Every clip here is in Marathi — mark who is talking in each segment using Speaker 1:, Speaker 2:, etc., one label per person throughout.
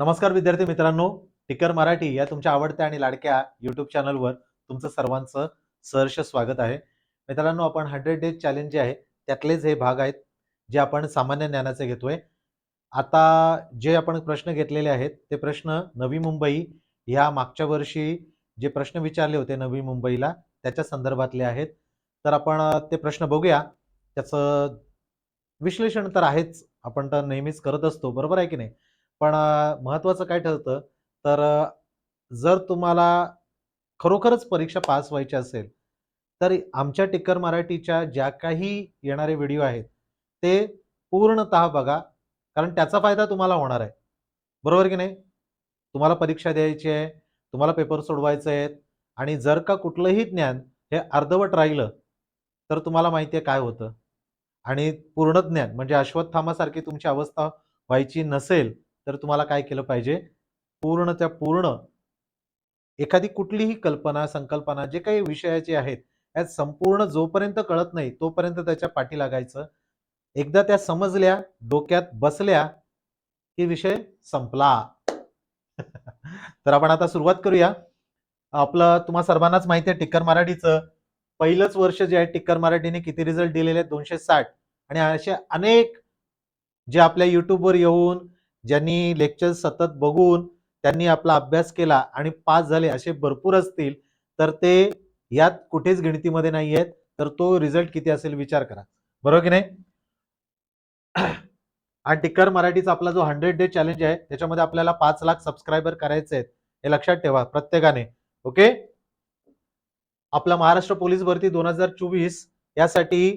Speaker 1: नमस्कार विद्यार्थी मित्रांनो टिकर मराठी या तुमच्या आवडत्या आणि लाडक्या युट्यूब चॅनलवर तुमचं सर्वांचं सहर्ष स्वागत आहे. मित्रांनो आपण हंड्रेड डेज चॅलेंज जे आहे त्यातलेच हे भाग आहेत जे आपण सामान्य ज्ञानाचे घेतोय. आता जे आपण प्रश्न घेतलेले आहेत ते प्रश्न नवी मुंबई ह्या मागच्या वर्षी जे प्रश्न विचारले होते नवी मुंबईला त्याच्या संदर्भातले आहेत. तर आपण ते प्रश्न बघूया. त्याचं विश्लेषण तर आहेच आपण तर नेहमीच करत असतो बरोबर आहे की नाही? पण महत्त्वाचं काय ठरतं? तर जर तुम्हाला खरोखरच परीक्षा पास व्हायची असेल तर आमच्या टिक्कर मराठीच्या ज्या काही येणारे व्हिडिओ आहेत ते पूर्णतः बघा. कारण त्याचा फायदा तुम्हाला होणार आहे. बरोबर की नाही? तुम्हाला परीक्षा द्यायची आहे तुम्हाला पेपर सोडवायचे आहेत आणि जर का कुठलंही ज्ञान हे अर्धवट राहिलं तर तुम्हाला माहिती आहे काय होतं. आणि पूर्ण ज्ञान म्हणजे अश्वत्थामासारखी तुमची अवस्था व्हायची नसेल तर तुम्हाला काय केलं पाहिजे? पूर्ण त्या पूर्ण एखादी कुठलीही कल्पना संकल्पना जे काही विषयाचे आहेत यात संपूर्ण जोपर्यंत कळत नाही तोपर्यंत त्याच्या पाठी लागायचं. एकदा त्या समजल्या डोक्यात बसल्या की विषय संपला. तर आपण आता सुरुवात करूया. आपलं तुम्हा सर्वांनाच माहिती आहे टिक्कर मराठीचं. पहिलंच वर्ष जे आहे टिक्कर मराठीने किती रिझल्ट दिलेले आहेत? दोनशे साठ. आणि असे अनेक जे आपल्या युट्यूबवर येऊन ज्यांनी लेक्चर सतत बघून त्यांनी आपला अभ्यास केला आणि पास झाले असे भरपूर असतील तर ते यात कुठेच गिणतीमध्ये नाही आहेत तर तो रिझल्ट किती असेल विचार करा. बरोबर की नाही? आणि टिक्कर मराठीचा आपला जो हंड्रेड डे चॅलेंज आहे त्याच्यामध्ये आपल्याला पाच लाख सबस्क्रायबर करायचे आहेत हे लक्षात ठेवा प्रत्येकाने. ओके आपला महाराष्ट्र पोलीस भरती दोन हजार चोवीस यासाठी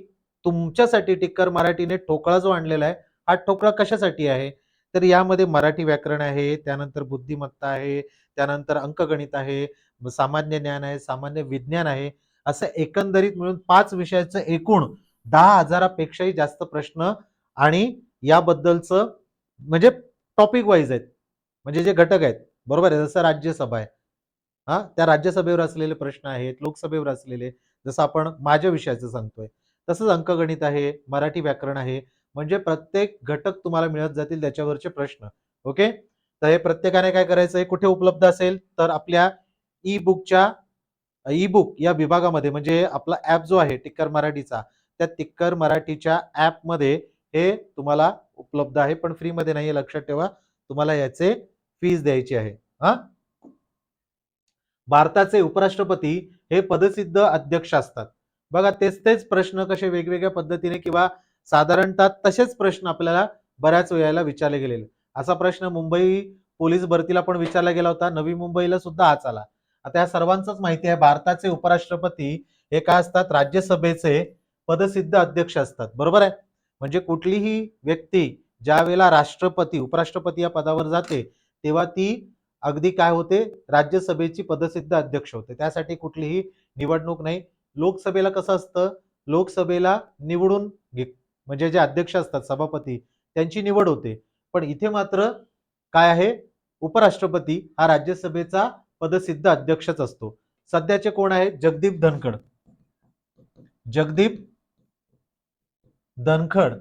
Speaker 1: तुमच्यासाठी टिक्कर मराठीने ठोकळा जो आणलेला आहे हा ठोकळा कशासाठी आहे? तर यामध्ये मराठी व्याकरण आहे त्यानंतर बुद्धिमत्ता आहे त्यानंतर अंकगणित आहे सामान्य ज्ञान आहे सामान्य विज्ञान आहे असं एकंदरीत मिळून पाच विषयाचं एकूण दहा हजारापेक्षाही जास्त प्रश्न आणि याबद्दलचं म्हणजे टॉपिक वाईज आहेत. म्हणजे जे घटक आहेत. बरोबर आहे? जसं राज्यसभा आहे. हा? त्या राज्यसभेवर असलेले प्रश्न आहेत लोकसभेवर असलेले जसं आपण माझ्या विषयाचं सांगतोय. तसंच अंकगणित आहे मराठी व्याकरण आहे म्हणजे प्रत्येक घटक तुम्हाला मिळत जातील त्याच्यावरचे प्रश्न. ओके? तर हे प्रत्येकाने काय करायचं? आहे कुठे उपलब्ध असेल? तर आपल्या ई बुकच्या ई बुक या विभागामध्ये म्हणजे आपला ऍप जो आहे टिक्कर मराठीचा त्या टिक्कर मराठीच्या ऍपमध्ये हे तुम्हाला उपलब्ध आहे. पण फ्रीमध्ये नाही लक्षात ठेवा. तुम्हाला याचे फीज द्यायची आहे. हा? भारताचे उपराष्ट्रपती हे पदसिद्ध अध्यक्ष असतात. बघा तेच तेच प्रश्न कसे वेगवेगळ्या पद्धतीने किंवा साधारणतः तसेच प्रश्न आपल्याला बऱ्याच वेळेला विचारले गेलेले. असा प्रश्न मुंबई पोलीस भरतीला पण विचारला गेला होता. नवी मुंबईला सुद्धा हाच आला. आता या सर्वांचंच माहिती आहे भारताचे उपराष्ट्रपती हे काय असतात? राज्यसभेचे पदसिद्ध अध्यक्ष असतात. बरोबर आहे? म्हणजे कुठलीही व्यक्ती ज्या वेळेला राष्ट्रपती उपराष्ट्रपती या पदावर जाते तेव्हा ती अगदी काय होते? राज्यसभेची पदसिद्ध अध्यक्ष होते. त्यासाठी कुठलीही निवडणूक नाही. लोकसभेला कसं असतं? लोकसभेला निवडून घे- म्हणजे जे अध्यक्ष असतात सभापती त्यांची निवड होते. पण इथे मात्र काय आहे? उपराष्ट्रपती हा राज्यसभेचा पदसिद्ध अध्यक्षच असतो. सध्याचे कोण आहेत जगदीप धनखड. जगदीप धनखड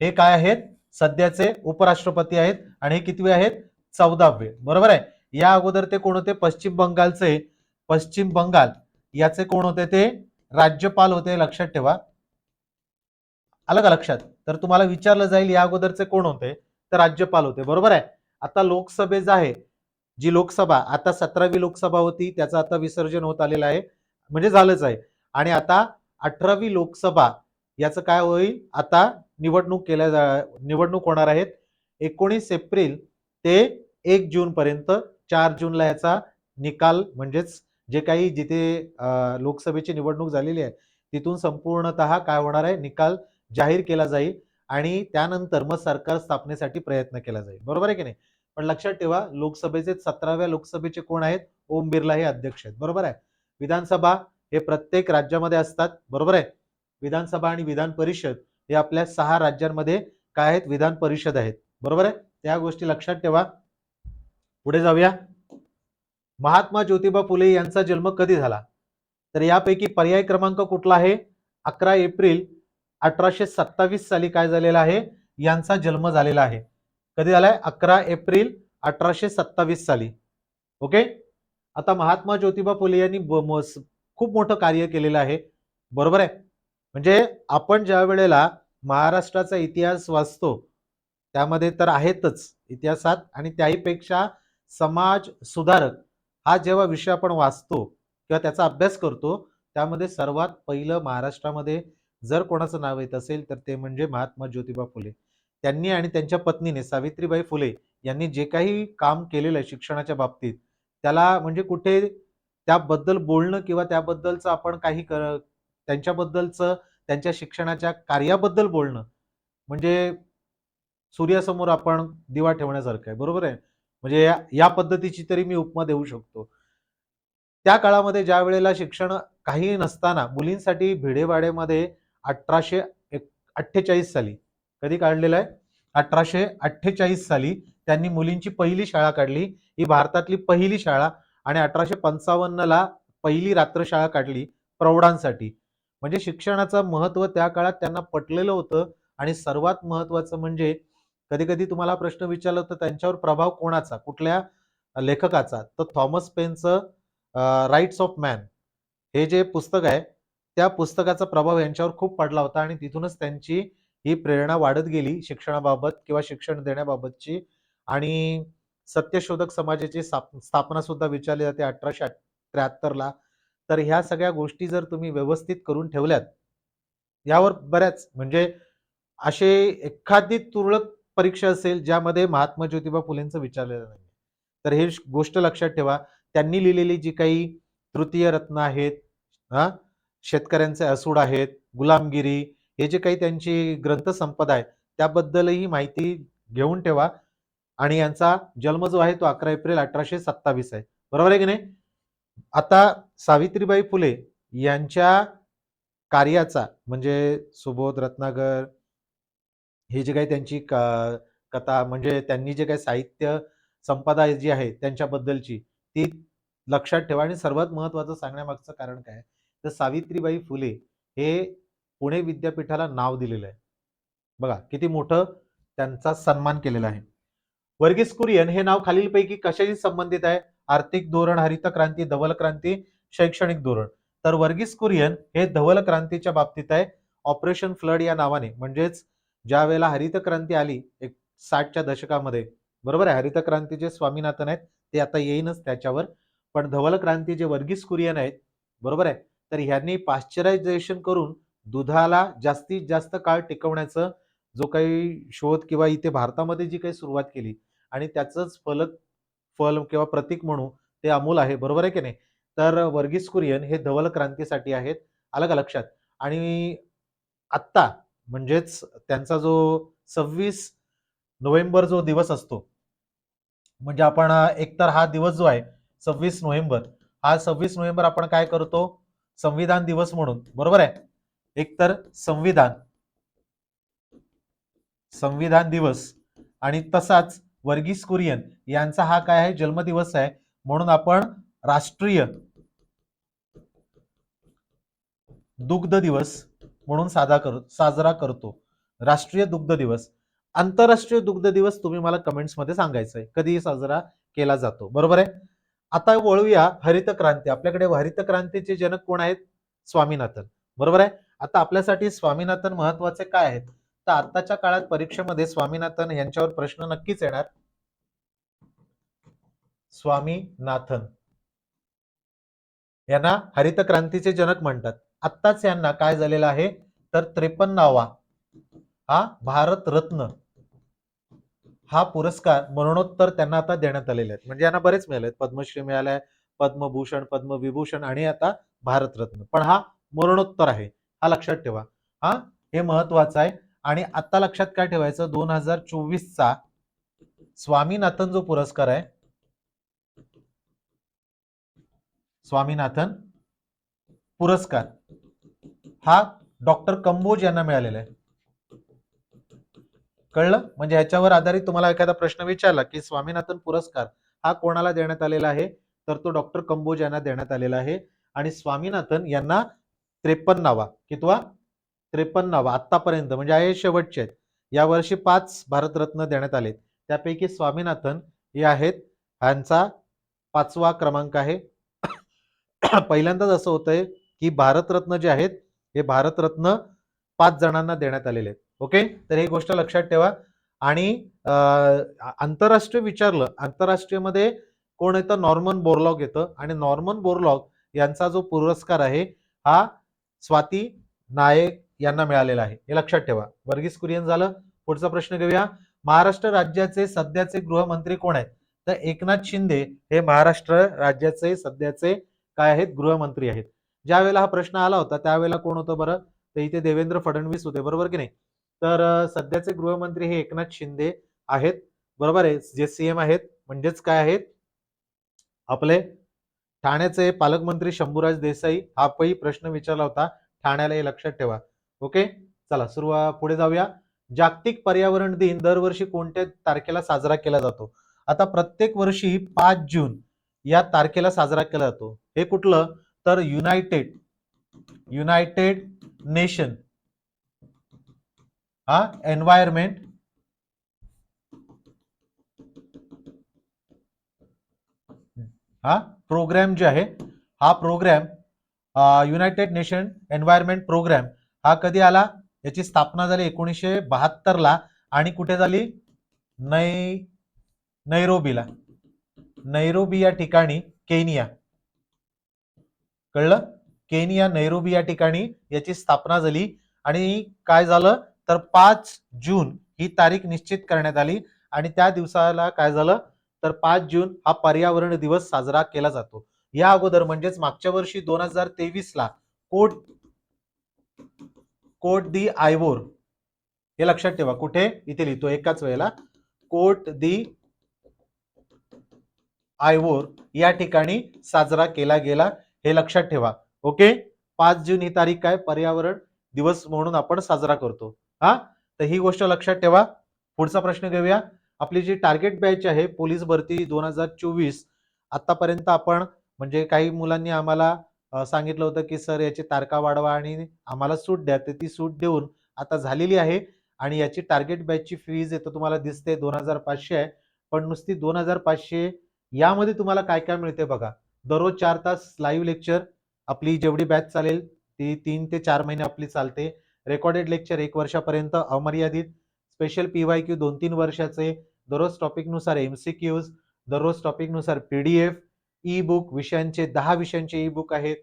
Speaker 1: हे काय आहेत? सध्याचे उपराष्ट्रपती आहेत आणि हे कितवे आहेत? चौदावे. बरोबर आहे? या अगोदर ते कोण होते? पश्चिम बंगालचे. पश्चिम बंगाल याचे कोण होते ते? राज्यपाल होते लक्षात ठेवा. आलं का लक्षात. तर तुम्हाला विचारलं जाईल या अगोदरचे कोण होते? तर राज्यपाल होते. बरोबर आहे? आता लोकसभेच आहे जी लोकसभा आता सतरावी लोकसभा होती त्याचं आता विसर्जन होत आलेलं आहे. म्हणजे झालंच आहे. आणि आता अठरावी लोकसभा याचं काय होईल? आता निवडणूक केल्या जा निवडणूक होणार आहेत. एकोणीस एप्रिल ते एक जून पर्यंत चार जूनला याचा निकाल म्हणजेच जे काही जिथे लोकसभेची निवडणूक झालेली आहे तिथून संपूर्णतः काय होणार आहे? निकाल जाहीर केला जाईल आणि त्यानंतर मग सरकार स्थापनेसाठी प्रयत्न केला जाईल. बरोबर आहे की नाही? पण लक्षात ठेवा लोकसभेचे सतराव्या लोकसभेचे कोण आहेत? ओम बिर्ला हे अध्यक्ष आहेत. बरोबर आहे? विधानसभा हे प्रत्येक राज्यामध्ये असतात. बरोबर आहे? विधानसभा आणि विधान परिषद हे आपल्या सहा राज्यांमध्ये काय आहेत? विधान परिषद आहेत. बरोबर आहे? त्या गोष्टी लक्षात ठेवा. पुढे जाऊया. महात्मा ज्योतिबा फुले यांचा जन्म कधी झाला? तर यापैकी पर्याय क्रमांक कुठला आहे? अकरा एप्रिल अठराशे सत्तावीस साली काय झालेला आहे? यांचा जन्म झालेला आहे. कधी झालाय? अकरा एप्रिल अठराशे सत्तावीस साली. ओके? आता महात्मा ज्योतिबा फुले यांनी खूप मोठं कार्य केलेलं आहे. बरोबर आहे? म्हणजे आपण ज्या वेळेला महाराष्ट्राचा इतिहास वाचतो त्यामध्ये तर आहेतच इतिहासात आणि त्याहीपेक्षा समाज सुधारक हा जेव्हा विषय आपण वाचतो किंवा त्याचा अभ्यास करतो त्यामध्ये सर्वात पहिलं महाराष्ट्रामध्ये जर कोणाचं नाव येत असेल तर ते म्हणजे महात्मा ज्योतिबा फुले. त्यांनी आणि त्यांच्या पत्नीने सावित्रीबाई फुले यांनी जे काही काम केलेलं आहे शिक्षणाच्या बाबतीत त्याला म्हणजे कुठे त्याबद्दल बोलणं किंवा त्याबद्दलचं आपण काही कर त्यांच्याबद्दलचं त्यांच्या शिक्षणाच्या कार्याबद्दल बोलणं म्हणजे सूर्यासमोर आपण दिवा ठेवण्यासारखं आहे बरोबर आहे? म्हणजे या पद्धतीची तरी मी उपमा देऊ शकतो. त्या काळामध्ये ज्या वेळेला शिक्षण काही नसताना मुलींसाठी भिडेवाड्यामध्ये अठराशे एक अठ्ठेचाळीस साली. कधी काढलेलं आहे? अठराशे अठ्ठेचाळीस साली त्यांनी मुलींची पहिली शाळा काढली. ही भारतातली पहिली शाळा आणि अठराशे पंचावन्नला पहिली रात्र शाळा काढली प्रौढांसाठी. म्हणजे शिक्षणाचं महत्त्व त्या काळात त्यांना पटलेलं होतं आणि सर्वात महत्वाचं म्हणजे कधी कधी तुम्हाला प्रश्न विचारला तर त्यांच्यावर प्रभाव कोणाचा? कुठल्या लेखकाचा? तर थॉमस पेनचं राईट्स ऑफ मॅन हे जे पुस्तक आहे त्या पुस्तकाचा प्रभाव यांच्यावर खूप पडला होता आणि तिथूनच त्यांची ही प्रेरणा वाढत गेली शिक्षणाबाबत किंवा शिक्षण देण्याबाबतची. आणि सत्यशोधक समाजाची स्थाप- स्थापना सुद्धा विचारली जाते अठराशे त्र्याहत्तरला. तर ह्या सगळ्या गोष्टी जर तुम्ही व्यवस्थित करून ठेवल्यात यावर बऱ्याच म्हणजे असे एखादी तुरळक परीक्षा असेल ज्यामध्ये महात्मा ज्योतिबा फुलेंचं विचारलेलं नाही तर हे गोष्ट लक्षात ठेवा. त्यांनी लिहिलेली जी काही तृतीय रत्न आहेत हा शेतकऱ्यांचे असूड आहेत गुलामगिरी हे जे काही त्यांची ग्रंथसंपदा आहे त्याबद्दलही माहिती घेऊन ठेवा. आणि यांचा जन्म जो आहे तो अकरा एप्रिल अठराशे सत्तावीस आहे. बरोबर आहे की नाही? आता सावित्रीबाई फुले यांच्या कार्याचा म्हणजे सुबोध रत्नागर हे जे काही त्यांची क- कथा म्हणजे त्यांनी जे काही साहित्य संपदा जी आहे त्यांच्याबद्दलची ती लक्षात ठेवा. आणि सर्वात महत्वाचं सांगण्यामागचं कारण काय आहे? तर सावित्रीबाई फुले हे पुणे विद्यापीठाला नाव दिलेलं आहे. बघा किती मोठं त्यांचा सन्मान केलेला आहे. वर्गीस कुरियन हे नाव खालीलपैकी कशाशी संबंधित आहे? आर्थिक धोरण हरित क्रांती धवल क्रांती शैक्षणिक धोरण. तर वर्गीस कुरियन हे धवल क्रांतीच्या बाबतीत आहे. ऑपरेशन फ्लड या नावाने म्हणजेच ज्या वेळेला हरित क्रांती आली एक साठच्या दशकामध्ये बरोबर आहे? हरित क्रांतीचे स्वामीनाथन आहेत ते आता येईनच त्याच्यावर. पण धवल क्रांती जे वर्गीस कुरियन आहेत बरोबर आहे? तर ह्यांनी पाश्चरायझेशन करून दुधाला जास्तीत जास्त काळ टिकवण्याचं जो काही शोध किंवा इथे भारतामध्ये जी काही सुरुवात केली आणि त्याचंच फलक फल किंवा प्रतीक म्हणू ते अमूल आहे. बरोबर आहे की नाही? तर वर्गीस कुरियन हे धवल क्रांतीसाठी आहेत. आलं का लक्षात? आणि आत्ता म्हणजेच त्यांचा जो सव्वीस नोव्हेंबर जो दिवस असतो म्हणजे आपण एकतर हा दिवस जो आहे सव्वीस नोव्हेंबर. हा सव्वीस नोव्हेंबर आपण काय करतो? संविधान दिवस म्हणून. बरोबर आहे? एकतर संविधान. संविधान दिवस. आणि तसाच वर्गीस कुरियन यांचा हा काय आहे? जन्मदिवस आहे. म्हणून आपण राष्ट्रीय दुग्ध दिवस म्हणून साधा कर साजरा करतो. राष्ट्रीय दुग्ध दिवस. आंतरराष्ट्रीय दुग्ध दिवस तुम्ही मला कमेंट्समध्ये सांगायचंय. कधी साजरा केला जातो. बरोबर आहे? आता वळूया हरित क्रांती. आपल्याकडे हरित क्रांतीचे जनक कोण आहेत? स्वामीनाथन. बरोबर आहे? आता आपल्यासाठी स्वामीनाथन महत्त्वाचे काय आहेत? तर आताच्या काळात परीक्षेमध्ये स्वामीनाथन यांच्यावर प्रश्न नक्कीच येणार. स्वामीनाथन. यांना हरित क्रांतीचे जनक म्हणतात. आत्ताच यांना काय झालेलं आहे? तर त्रेपन्नावा. हा? भारत रत्न हा पुरस्कार मरणोत्तर त्यांना आता देण्यात आलेले आहेत. म्हणजे यांना बरेच मिळाले आहेत. पद्मश्री मिळालाय पद्मभूषण पद्मविभूषण आणि आता भारतरत्न. पण हा मरणोत्तर आहे. हा लक्षात ठेवा. हा हे महत्वाचं आहे. आणि आता लक्षात काय ठेवायचं? दोन हजार चोवीसचा स्वामीनाथन जो पुरस्कार आहे स्वामीनाथन पुरस्कार हा डॉक्टर कंबोज यांना मिळालेला आहे. कळलं? म्हणजे ह्याच्यावर आधारित तुम्हाला एखादा प्रश्न विचारला की स्वामीनाथन पुरस्कार हा कोणाला देण्यात आलेला आहे? तर तो डॉक्टर कंबोज यांना देण्यात आलेला आहे. आणि स्वामीनाथन यांना त्रेपन्नावा किंवा त्रेपन्नावा आतापर्यंत म्हणजे आहे शेवटचे आहेत. यावर्षी पाच भारतरत्न देण्यात आले त्यापैकी स्वामीनाथन हे आहेत. ह्यांचा पाचवा क्रमांक आहे. पहिल्यांदाच असं होतंय की भारतरत्न जे आहेत हे भारतरत्न पाच जणांना देण्यात आलेले आहेत. ओके? तर ही गोष्ट लक्षात ठेवा. आणि आंतरराष्ट्रीय विचारलं आंतरराष्ट्रीयमध्ये कोण येतं? नॉर्मन बोरलॉग येतं. आणि नॉर्मन बोरलॉग यांचा जो पुरस्कार आहे हा स्वाती नायक यांना मिळालेला आहे. हे लक्षात ठेवा. वर्गीस कुरियन झालं. पुढचा प्रश्न घेऊया. महाराष्ट्र राज्याचे सध्याचे गृहमंत्री कोण आहेत? तर एकनाथ शिंदे हे महाराष्ट्र राज्याचे सध्याचे काय आहेत? गृहमंत्री आहेत. ज्या वेळेला हा प्रश्न आला होता त्यावेळेला कोण होतं बरं? तर इथे देवेंद्र फडणवीस होते. बरोबर की नाही? तर सध्याचे गृहमंत्री हे एकनाथ शिंदे आहेत. बरोबर आहे जे सीएम आहेत. म्हणजेच काय आहेत? आपले ठाण्याचे पालकमंत्री शंभूराज देसाई हा पही प्रश्न विचारला होता. ठाण्याला हे लक्षात ठेवा. ओके? चला सुरुवात पुढे जाऊया. जागतिक पर्यावरण दिन दरवर्षी कोणत्या तारखेला साजरा केला जातो? आता प्रत्येक वर्षी पाच जून या तारखेला साजरा केला जातो. हे कुठलं? तर युनायटेड युनायटेड नेशन. हा? एन्व्हायरमेंट हा? प्रोग्रॅम जे आहे हा Programme United Nation Environment Programme हा कधी आला? याची स्थापना झाली एकोणीसशे बहात्तरला आणि कुठे झाली? नै नैरोबीला. नैरोबी या ठिकाणी केनिया. कळलं? केनिया नैरोबी या ठिकाणी याची स्थापना झाली आणि काय झालं? तर पाच जून ही तारीख निश्चित करण्यात आली आणि त्या दिवसाला काय झालं? तर पाच जून हा पर्यावरण दिवस साजरा केला जातो. या अगोदर म्हणजेच मागच्या वर्षी दोन हजार तेवीस ला कोट कोट दी आयवोर हे लक्षात ठेवा कुठे? इथे लिहितो एकाच वेळेला. कोट दी आयवोर या ठिकाणी साजरा केला गेला हे लक्षात ठेवा. ओके? पाच जून ही तारीख काय? पर्यावरण दिवस म्हणून आपण साजरा करतो. हा? तर ही गोष्ट लक्षात ठेवा. पुढचा प्रश्न घेऊया. आपली जी टार्गेट बॅच आहे पोलीस भरती दोन हजार चोवीस आतापर्यंत आपण म्हणजे काही मुलांनी आम्हाला सांगितलं होतं की सर याची तारखा वाढवा आणि आम्हाला सूट द्या. तर ती सूट देऊन आता झालेली आहे आणि याची टार्गेट बॅचची फीज येतं तुम्हाला दिसते दोन हजार पाचशे आहे. पण नुसती दोन हजार पाचशे यामध्ये तुम्हाला काय काय मिळते बघा. दररोज चार तास लाईव्ह लेक्चर आपली जेवढी बॅच चालेल ती तीन ते चार महिने आपली चालते. रेकॉर्डेड लेक्चर एक वर्षापर्यंत अमर्यादित. स्पेशल पी वाय क्यू दोन तीन वर्षाचे. दररोज टॉपिकनुसार एम सी क्यूज दररोज टॉपिकनुसार P D F e book विषयांचे दहा विषयांचे ई बुक आहेत.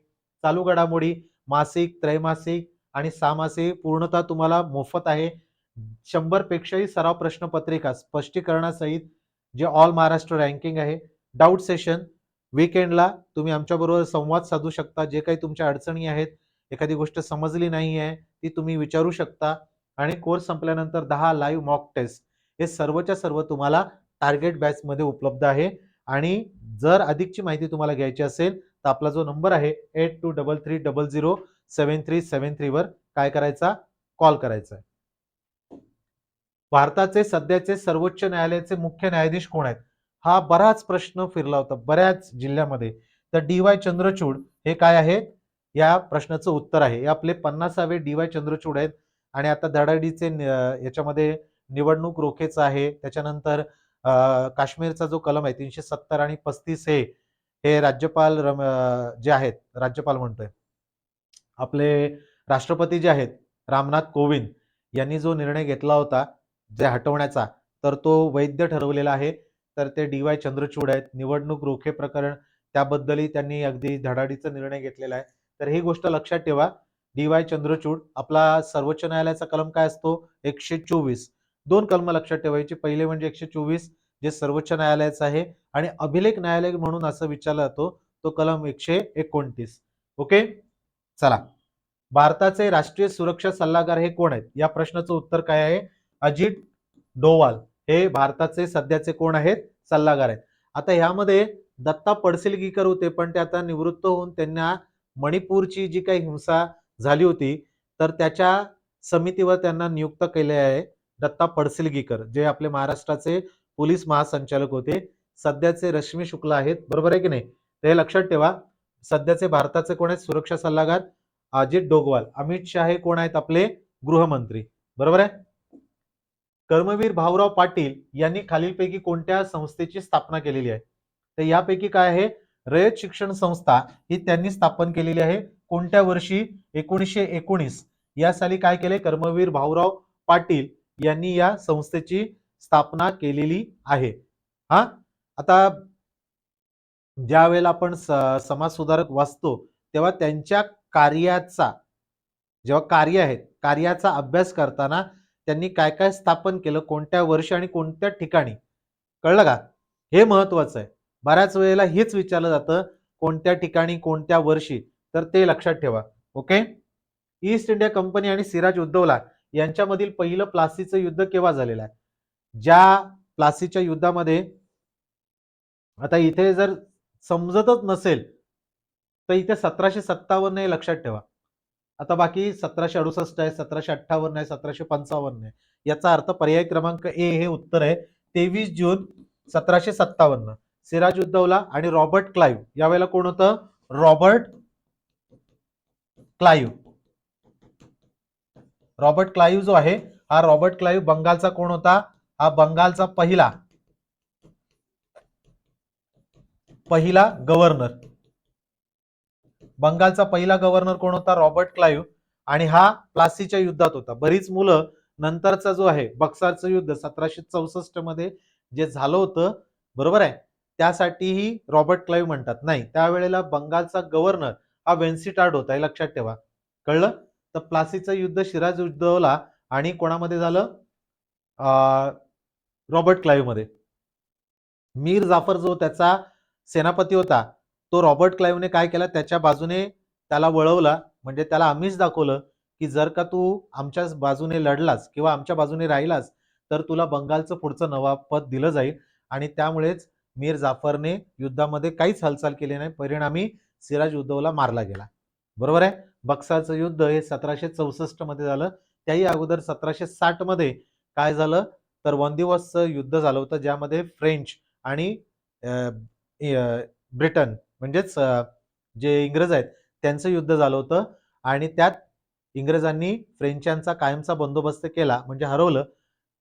Speaker 1: चालू घडामोडी मासिक त्रैमासिक आणि सामासिक पूर्णतः तुम्हाला मोफत आहे. शंभरपेक्षाही सराव प्रश्नपत्रिका स्पष्टीकरणासहित जे ऑल महाराष्ट्र रँकिंग आहे. डाऊट सेशन वीकेंडला तुम्ही आमच्याबरोबर संवाद साधू शकता. जे काही तुमच्या अडचणी आहेत एखादी गोष्ट समजली नाही आहे ती तुम्ही विचारू शकता. आणि कोर्स संपल्यानंतर दहा लाईव्ह मॉक टेस्ट हे सर्वच्या सर्व तुम्हाला टार्गेट बॅचमध्ये उपलब्ध आहे. आणि जर अधिकची माहिती तुम्हाला घ्यायची असेल तर आपला जो नंबर आहे eight two double three double zero seven three seven थ्रीवर काय करायचा? कॉल करायचा आहे. भारताचे सध्याचे सर्वोच्च न्यायालयाचे मुख्य न्यायाधीश कोण आहेत? हा बराच प्रश्न फिरला होता बऱ्याच जिल्ह्यामध्ये. तर डी वाय चंद्रचूड हे काय आहे या प्रश्नाचं उत्तर आहे. हे आपले पन्नासावे डी वाय चंद्रचूड आहेत आणि आता धडाडीचे याच्यामध्ये निवडणूक रोखेचं आहे. त्याच्यानंतर काश्मीरचा जो कलम आहे तीनशे सत्तर आणि पस्तीस हे हे राज्यपाल रम- जे आहेत राज्यपाल म्हणतोय. आपले राष्ट्रपती जे आहेत रामनाथ कोविंद यांनी जो निर्णय घेतला होता जे हटवण्याचा तर तो वैध ठरवलेला आहे. तर ते डी वाय चंद्रचूड आहेत. निवडणूक रोखे प्रकरण त्याबद्दलही त्यांनी अगदी धडाडीचा निर्णय घेतलेला आहे. तर ही गोष्ट लक्षात ठेवा. डी वाय चंद्रचूड आपला सर्वोच्च न्यायालयाचा कलम काय असतो? एकशे चोवीस. दोन कलम लक्षात ठेवायची. पहिले म्हणजे एकशे चोवीस जे सर्वोच्च न्यायालयाचं आहे. आणि अभिलेख न्यायालय म्हणून असं विचारला जातो तो कलम एकशे एकोणतीस. ओके? चला. भारताचे राष्ट्रीय सुरक्षा सल्लागार हे कोण आहेत? या प्रश्नाचं उत्तर काय आहे? अजित डोवाल. हे भारताचे सध्याचे कोण आहेत? सल्लागार आहेत. आता ह्यामध्ये दत्ता पडसिलगीकर होते पण ते आता निवृत्त होऊन त्यांना मणिपूरची जी काही हिंसा झाली होती तर त्याच्या समितीवर त्यांना नियुक्त केले आहे दत्ता पडसिलगीकर जे आपले महाराष्ट्राचे पोलीस महासंचालक होते. सध्याचे रश्मी शुक्ला आहेत बरोबर आहे की नाही? तर हे लक्षात ठेवा सध्याचे भारताचे कोण आहेत? सुरक्षा सल्लागार अजित डोगवाल. अमित शाह हे कोण आहेत? आपले गृहमंत्री बरोबर आहे? कर्मवीर भाऊराव पाटील यांनी खालीलपैकी कोणत्या संस्थेची स्थापना केलेली आहे? तर यापैकी काय आहे? रयत शिक्षण संस्था ही त्यांनी स्थापन केलेली आहे. कोणत्या वर्षी? एकोणीसशे एकोणीस. या साली काय केले कर्मवीर भाऊराव पाटील यांनी या संस्थेची स्थापना केलेली आहे. हा? आता ज्या वेळेला आपण स- समाज सुधारक वाचतो तेव्हा त्यांच्या कार्याचा जेव्हा कार्य आहे कार्याचा अभ्यास करताना त्यांनी काय काय स्थापन केलं कोणत्या वर्षी आणि कोणत्या ठिकाणी? कळलं का? हे महत्वाचं आहे. बऱ्याच वेळेला हेच विचारलं जातं कोणत्या ठिकाणी कोणत्या वर्षी? तर ते लक्षात ठेवा. ओके ईस्ट इंडिया कंपनी आणि सिराज उद्धवला यांच्यामधील पहिलं प्लासीचं युद्ध केव्हा झालेलं आहे? ज्या प्लासीच्या युद्धामध्ये आता इथे जर समजतच नसेल तर इथे सतराशे सत्तावन्न हे लक्षात ठेवा. आता बाकी सतराशे अडुसष्ट आहे सतराशे अठ्ठावन्न आहे सतराशे पंचावन्न आहे. याचा अर्थ पर्याय क्रमांक ए हे उत्तर आहे. तेवीस जून सतराशे सत्तावन्न. सिराज उद्दौला आणि रॉबर्ट क्लाइव. यावेळेला कोण होतं? Robert Clive. रॉबर्ट क्लाइव जो आहे हा रॉबर्ट क्लाइव बंगालचा कोण होता? हा बंगालचा पहिला पहिला गव्हर्नर. बंगालचा पहिला गव्हर्नर कोण होता? Robert Clive. आणि हा प्लासीच्या युद्धात होता. बरीच मुलं नंतरचा जो आहे बक्सारचं युद्ध सतराशे चौसष्टमध्ये जे झालं होतं बरोबर आहे? त्यासाठीही रॉबर्ट क्लाईव्ह म्हणतात. नाही त्यावेळेला बंगालचा गव्हर्नर हा वेन्सिटार्ड होता हे लक्षात ठेवा. कळलं? तर प्लासीचं युद्ध शिराज उद्दौला आणि कोणामध्ये झालं? रॉबर्ट क्लाईव्हमध्ये मीर जाफर जो त्याचा सेनापती होता तो रॉबर्ट क्लाईव्हने काय केला? त्याच्या बाजूने त्याला वळवला. म्हणजे त्याला आम्हीच दाखवलं की जर का तू आमच्या बाजूने लढलास किंवा आमच्या बाजूने राहिलास तर तुला बंगालचं पुढचं नवाबपद दिलं जाईल. आणि त्यामुळेच मीर जाफरने युद्धामध्ये काहीच हालचाल केली नाही. परिणामी सिराज उद्धवला मारला गेला. बरोबर आहे? बक्साचं युद्ध हे सतराशे चौसष्टमध्ये झालं. त्याही अगोदर सतराशे साठमध्ये काय झालं? तर वंदिवसचं युद्ध झालं होतं ज्यामध्ये फ्रेंच आणि ब्रिटन म्हणजेच जे इंग्रज आहेत त्यांचं युद्ध झालं होतं. आणि त्यात इंग्रजांनी फ्रेंचांचा कायमचा बंदोबस्त केला म्हणजे हरवलं.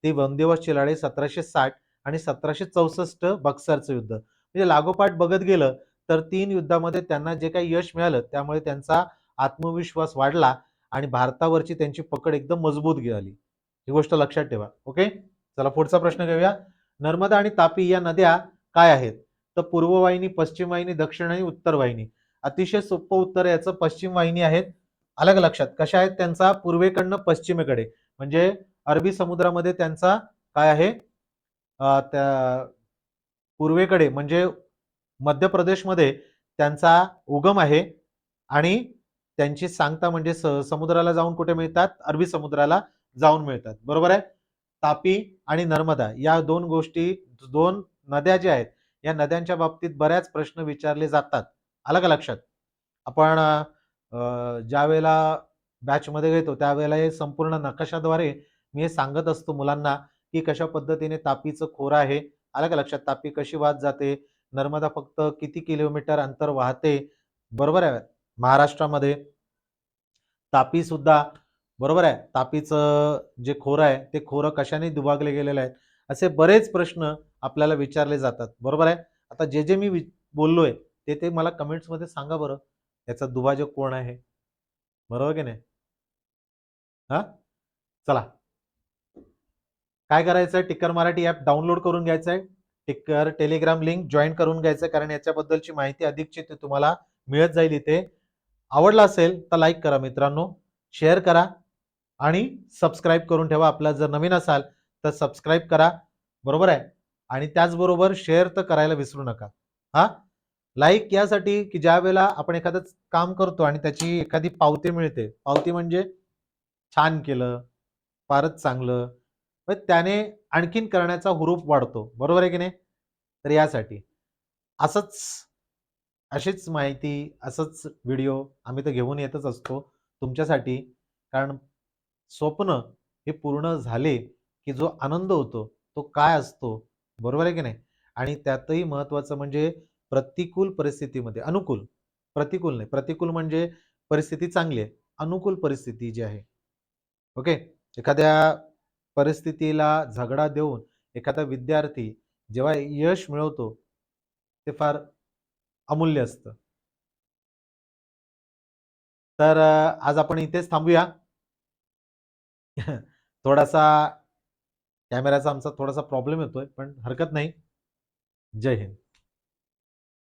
Speaker 1: ती वंदिवसची लढाई सतराशे साठ आणि सतराशे चौसष्ट बक्सरचं युद्ध. म्हणजे लागोपाठ बघत गेलं तर तीन युद्धामध्ये त्यांना जे काही यश मिळालं त्यामुळे त्यांचा आत्मविश्वास वाढला आणि भारतावरची त्यांची पकड एकदम मजबूत झाली ही गोष्ट लक्षात ठेवा. ओके? चला पुढचा प्रश्न घेऊया. नर्मदा आणि तापी या नद्या काय आहेत? तर पूर्व वाहिनी पश्चिम वाहिनी दक्षिण आणि उत्तर वाहिनी अतिशय सोपं उत्तर याचं पश्चिम वाहिनी आहेत अलग लक्षात? कशा आहेत त्यांचा? पूर्वेकडनं पश्चिमेकडे. म्हणजे अरबी समुद्रामध्ये त्यांचा काय आहे? त्या पूर्वेकडे म्हणजे मध्य प्रदेशमध्ये त्यांचा उगम आहे आणि त्यांची सांगता म्हणजे स- समुद्राला जाऊन कुठे मिळतात? अरबी समुद्राला जाऊन मिळतात. बरोबर आहे? तापी आणि नर्मदा या दोन गोष्टी दोन नद्या ज्या आहेत या नद्यांच्या बाबतीत बऱ्याच प्रश्न विचारले जातात. आलं का लक्षात? आपण ज्या वेळेला बॅचमध्ये घेतो त्यावेळेला हे संपूर्ण नकाशाद्वारे मी हे सांगत असतो मुलांना की कशा पद्धतीने तापीचं खोरं आहे? आलं का लक्षात? तापी कशी वाहत जाते? नर्मदा फक्त किती किलोमीटर अंतर वाहते? बरोबर आहे. महाराष्ट्रामध्ये तापी सुद्धा बरोबर आहे. तापीचं जे खोरं आहे ते खोरं कशाने दुभागले गेलेलं आहे असे बरेच प्रश्न आपल्याला विचारले जातात. बरोबर आहे? आता जे जे मी वि- बोललोय ते ते मला कमेंट्समध्ये सांगा बरं. याचा दुभाजक कोण आहे? बरोबर की नाही? हा? चला. काय करायचं आहे टिक्कर मराठी ॲप डाउनलोड करून घ्यायचं आहे टिक्कर टेलिग्राम लिंक जॉईन करून घ्यायचं आहे कारण याच्याबद्दलची माहिती अधिकची ते तुम्हाला मिळत जाईल इथे. आवडला असेल तर लाईक करा मित्रांनो शेअर करा आणि सबस्क्राईब करून ठेवा. आपला जर नवीन असाल तर सबस्क्राईब करा. बरोबर आहे? आणि त्याचबरोबर शेअर तर करायला विसरू नका. हा? लाईक यासाठी की ज्या वेळेला आपण एखादं काम करतो आणि त्याची एखादी पावती मिळते. पावती म्हणजे छान केलं फारच चांगलं मग त्याने आणखीन करण्याचा हुरूप वाढतो. बरोबर आहे की नाही? तर यासाठी असंच अशीच माहिती असंच व्हिडिओ आम्ही तर घेऊन येतच असतो तुमच्यासाठी. कारण स्वप्न हे पूर्ण झाले की जो आनंद होतो तो काय असतो? बरोबर आहे की नाही? आणि त्यातही महत्त्वाचं म्हणजे प्रतिकूल परिस्थितीमध्ये अनुकूल प्रतिकूल नाही प्रतिकूल म्हणजे परिस्थिती चांगली आहे अनुकूल परिस्थिती जी आहे. ओके? एखाद्या परिस्थितीला झगडा देऊन एखादा विद्यार्थी जेव्हा यश मिळवतो ते फार अमूल्य असतं. तर आज आपण इथेच थांबूया. थोडासा कॅमेराचा आमचा थोडासा प्रॉब्लेम येतोय पण हरकत नाही. जय हिंद.